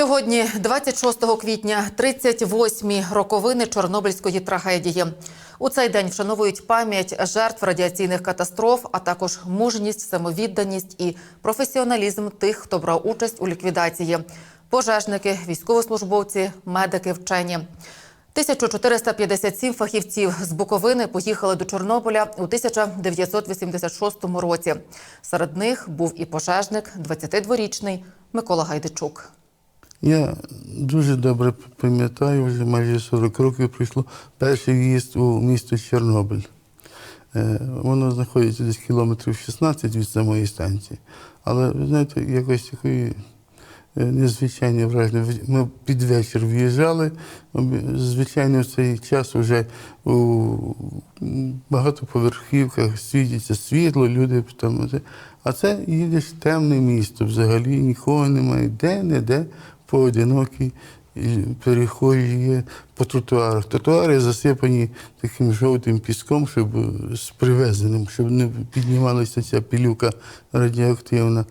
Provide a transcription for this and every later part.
Сьогодні, 26 квітня, 38-мі роковини Чорнобильської трагедії. У цей день вшановують пам'ять жертв радіаційних катастроф, а також мужність, самовідданість і професіоналізм тих, хто брав участь у ліквідації. Пожежники, військовослужбовці, медики, вчені. 1457 фахівців з Буковини поїхали до Чорнобиля у 1986 році. Серед них був і пожежник, 22-річний Микола Гайдичук. Я дуже добре пам'ятаю, вже майже 40 років пройшло перший в'їзд у місто Чорнобиль. Е, Воно знаходиться десь кілометрів 16 від самої станції. Але, ви знаєте, якось такої е, незвичайне враження. Ми під вечір в'їжджали. Звичайно, в цей час вже у багатоповерхівках світиться світло, люди там. А це їдеш темне місто взагалі, нікого немає. Де-не-де поодинокі і перехожі є по тротуарах. Тротуари засипані таким жовтим піском, щоб з привезеним, щоб не піднімалася ця пилюка радіоактивна.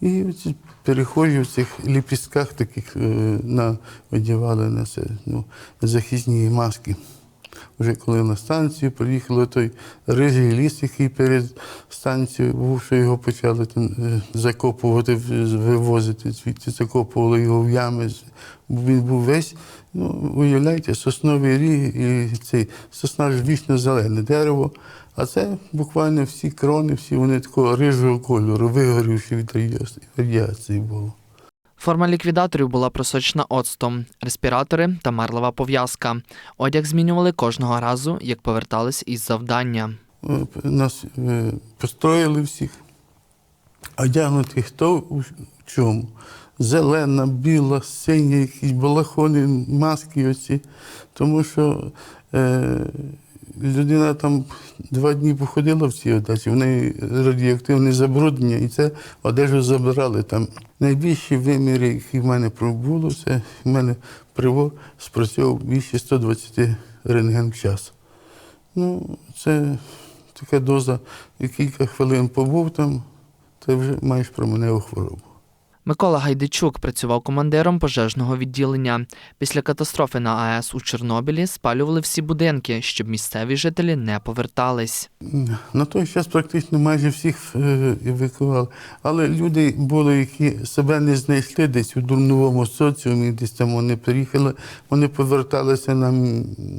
І ці перехожі в цих ліпістках таких е, на, одягали на це ну, захисні маски. Вже коли на станцію приїхали, той рижий ліс, який перед станцією був, що його почали там е, закопувати, вивозити звідти, закопували його в ями. Він був весь, ну, уявляєте, сосновий ріг і цей сосна ж вічно зелене дерево. А це буквально всі крони, всі вони такого рижого кольору, вигорівши від радіації було. Форма ліквідаторів була просочена оцтом, респіратори та марлева пов'язка. Одяг змінювали кожного разу, як повертались із завдання. Е, Нас е, построїли всіх, одягнути хто у чому. Зелена, біла, синя, якісь балахони, маски оці. Тому що е, людина там два дні походила в цій одежі, в неї радіоактивне забруднення, і це одежу забирали. Там найбільші виміри, які в мене пробуло, це в мене привод спрацьовував більше 120 рентген в час. Ну, це така доза, кілька хвилин побув там, ти вже маєш променеву хворобу. Микола Гайдичук працював командиром пожежного відділення. Після катастрофи на АЕС у Чорнобилі спалювали всі будинки, щоб місцеві жителі не повертались. На той час практично майже всіх е, евакуювали. Але люди були, які себе не знайшли десь у дурновому соціумі, десь там вони приїхали, вони поверталися на,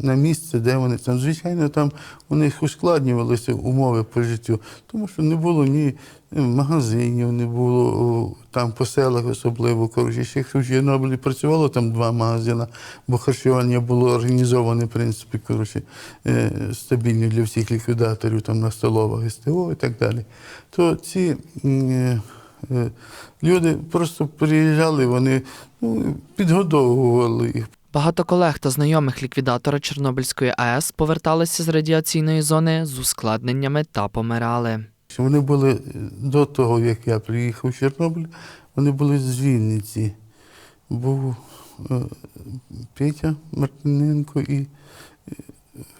на місце, де вони там. Звичайно, там у них ускладнювалися умови по життю, тому що не було ні магазинів, не було там по селах особливо. Коротше, Чорнобилі працювало там два магазини, бо харчування було організоване, в принципі, коротше, е, стабільно для всіх ліквідаторів там на столовах СТО і так далі. То ці е, е, люди просто приїжджали, вони ну, підгодовували їх. Багато колег та знайомих ліквідатора Чорнобильської АЕС поверталися з радіаційної зони з ускладненнями та помирали. Що Вони були е, до того, як я приїхав в Чорнобиль, вони були з Вінниці. Був е, Петя Мартиненко і е,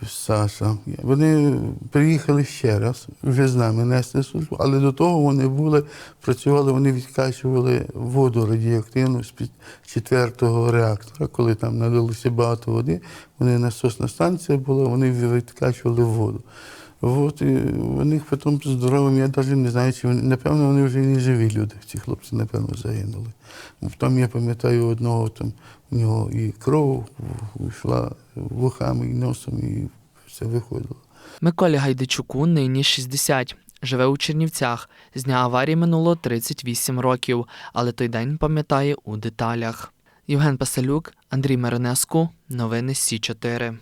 Саша. Вони приїхали ще раз, вже з нами нести службу, але до того вони були, працювали, вони відкачували воду радіоактивну з під четвертого реактора, коли там налилося багато води, вони насосна станція була, вони відкачували воду. От, і них потім здоровим, я навіть не знаю, чи вони, напевно, вони вже не живі люди, ці хлопці, напевно, загинули. Потім я пам'ятаю одного, там, у нього і кров йшла вухами, і носом, і все виходило. Миколі Гайдичуку нині 60. Живе у Чернівцях. З дня аварії минуло 38 років, але той день пам'ятає у деталях. Євген Пасалюк, Андрій Миронеску. Новини Сі 4